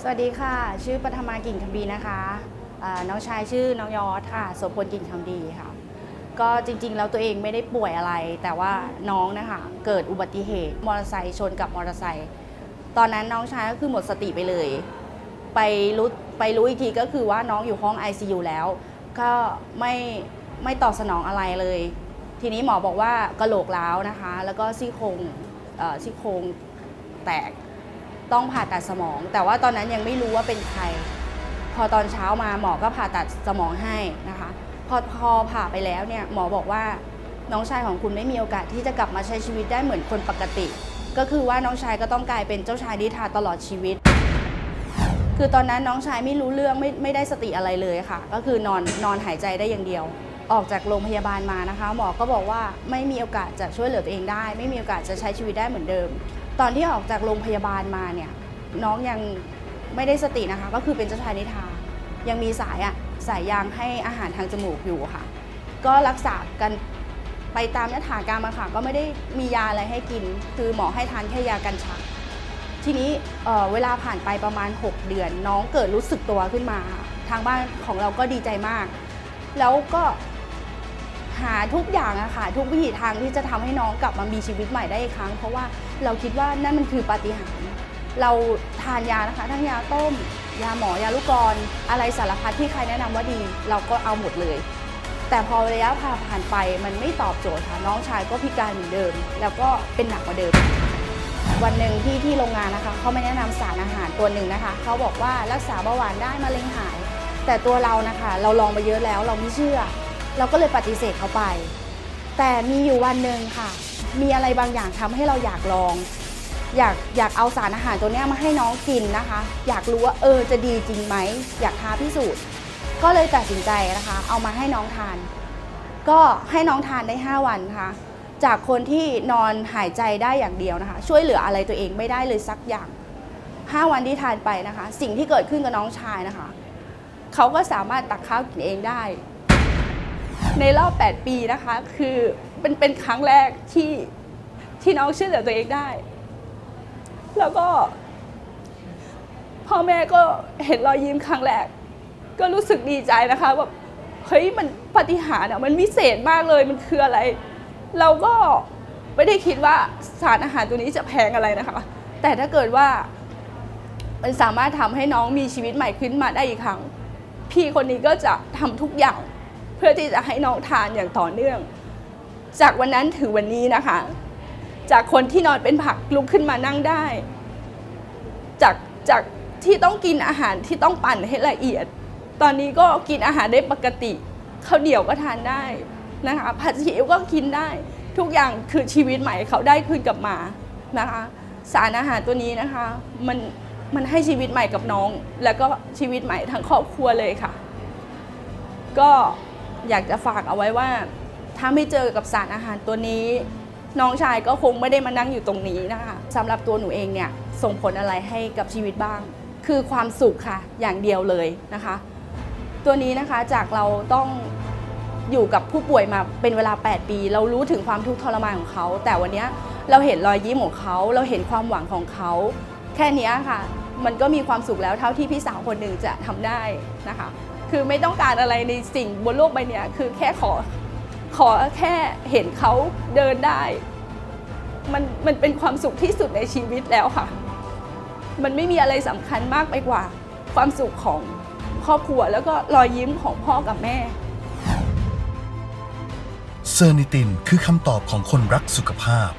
สวัสดีค่ะ ชื่อปฐมากิ่งคำบีนะคะน้องชายชื่อน้องยอดค่ะโสพลกิ่งคำดีค่ะ ก็จริงๆ แล้วตัวเองไม่ได้ป่วยอะไร แต่ว่าน้องนะคะเกิดอุบัติเหตุมอเตอร์ไซค์ชนกับมอเตอร์ไซค์ตอนนั้นน้องชายก็คือหมดสติไปเลย ไปรู้ไปรู้อีกทีก็คือว่าน้องอยู่ห้อง ICU แล้ว ก็ไม่ไม่ตอบสนองอะไรเลย ทีนี้หมอบอกว่ากระโหลกร้าวนะคะ แล้วก็ซี่โครงซี่โครงแตก ต้องผ่าตัดสมอง แต่ว่าตอนนั้นยังไม่รู้ว่าเป็นใคร พอตอนเช้ามาหมอก็ผ่าตัดสมองให้นะคะ พอพอผ่าไปแล้วเนี่ยหมอบอกว่าน้องชายของคุณไม่มีโอกาสที่จะกลับมาใช้ชีวิตได้เหมือนคนปกติ ก็คือว่าน้องชายก็ต้องกลายเป็นเจ้าชายนิทาตลอดชีวิต คือตอนนั้นน้องชายไม่รู้เรื่องไม่ไม่ได้สติอะไรเลยค่ะ ก็คือนอนนอนหายใจได้อย่างเดียว ออกจากโรงพยาบาลมานะคะ หมอก็บอกว่าไม่มีโอกาสจะช่วยเหลือตัวเองได้ ไม่มีโอกาสจะใช้ชีวิตได้เหมือนเดิม ตอนที่ออกจากโรงพยาบาลมาเนี่ยน้องยังไม่ได้สตินะคะ ก็คือเป็นเจ้าชายนิทายังมีสายอะสายยางให้อาหารทางจมูกอยู่ค่ะ ก็รักษากันไปตามยถากรรมอะค่ะก็ไม่ได้มียาอะไรให้กิน คือหมอให้ทานแค่ยากันชัก ทีนี้เออเวลาผ่านไปประมาณ 6 เดือน น้องเกิดรู้สึกตัวขึ้นมา ทางบ้านของเราก็ดีใจมาก แล้วก็ หาทุกอย่างอะค่ะ ทุกวิถีทางที่จะทำให้น้องกลับมามีชีวิตใหม่ได้อีกครั้ง เพราะว่าเราคิดว่านั่นมันคือปาฏิหาริย์เราทานยานะคะทั้งยาต้ม ยาหมอยาลูกกรอนอะไรสารพัดที่ใครแนะนำว่าดี เราก็เอาหมดเลย แต่พอระยะผ่าผ่านไปมันไม่ตอบโจทย์ค่ะน้องชายก็พิการเหมือนเดิม แล้วก็เป็นหนักกว่าเดิมวันหนึ่งที่ที่โรงงานนะคะเขาไม่แนะนำสารอาหารตัวหนึ่งนะคะเขาบอกว่ารักษาเบาหวานได้มะเร็งหาย แต่ตัวเรานะคะ เราลองไปเยอะแล้วเราไม่เชื่อ เราก็เลยปฏิเสธเขาไป แต่มีอยู่วันหนึ่งค่ะ มีอะไรบางอย่างทำให้เราอยากลอง อยากอยากเอาสารอาหารตัวนี้มาให้น้องกินนะคะ อยากรู้ว่าเออจะดีจริงไหมอยากท้าพิสูจน์ ก็เลยตัดสินใจนะคะ เอามาให้น้องทาน ก็ให้น้องทานได้ 5 วันค่ะ จากคนที่นอนหายใจได้อย่างเดียวนะคะ ช่วยเหลืออะไรตัวเองไม่ได้เลยสักอย่าง5วันที่ทานไปนะคะ สิ่งที่เกิดขึ้นกับน้องชายนะคะ เขาก็สามารถตักข้าวกินเองได้ ในรอบ 8 ปีนะคะ คือเป็นเป็นครั้งแรกที่ที่น้องช่วยเหลือตัวเองได้ แล้วก็ พ่อแม่ก็เห็นรอยยิ้มครั้งแรก ก็รู้สึกดีใจนะคะแบบเฮ้ยมันปฏิหาริย์อะมันวิเศษมากเลยมันคืออะไร เราก็ไม่ได้คิดว่าสารอาหารตัวนี้จะแพงอะไรนะคะ แต่ถ้าเกิดว่า มันสามารถทำให้น้องมีชีวิตใหม่ขึ้นมาได้อีกครั้ง พี่คนนี้ก็จะทำทุกอย่าง เพื่อที่จะให้น้องทานอย่างต่อเนื่อง จากวันนั้นถึงวันนี้นะคะ จากคนที่นอนเป็นผักลุกขึ้นมานั่งได้ จากจากที่ต้องกินอาหารที่ต้องปั่นให้ละเอียด ตอนนี้ก็กินอาหารได้ปกติข้าวเหนียวก็ทานได้นะคะผัดซีอิ๊วก็กินได้ ทุกอย่างคือชีวิตใหม่เขาได้คืนกลับมานะคะสารอาหารตัวนี้นะคะมันมันให้ชีวิตใหม่กับน้อง แล้วก็ชีวิตใหม่ทั้งครอบครัวเลยค่ะ ก็ อยากจะฝากเอาไว้ว่า ถ้าไม่เจอกับสารอาหารตัวนี้ น้องชายก็คงไม่ได้มานั่งอยู่ตรงนี้นะคะสำหรับตัวหนูเองเนี่ยส่งผลอะไรให้กับชีวิตบ้าง คือความสุขค่ะอย่างเดียวเลยนะคะ ตัวนี้นะคะจากเราต้องอยู่กับผู้ป่วยมาเป็นเวลา 8 ปี เรารู้ถึงความทุกข์ทรมานของเขา แต่วันนี้เราเห็นรอยยิ้มของเขา เราเห็นความหวังของเขา แค่นี้ค่ะ มันก็มีความสุขแล้วเท่าที่พี่สาวคนหนึ่งจะทำได้นะคะ คือไม่ต้องการอะไรในสิ่งบนโลกใบนี้คือแค่ขอขอแค่เห็นเขาเดินได้ มันมันเป็นความสุขที่สุดในชีวิตแล้วค่ะ มันไม่มีอะไรสำคัญมากไปกว่า ความสุขของครอบครัวแล้วก็รอยยิ้มของพ่อกับแม่เซอร์นิตินคือคำตอบของคนรักสุขภาพ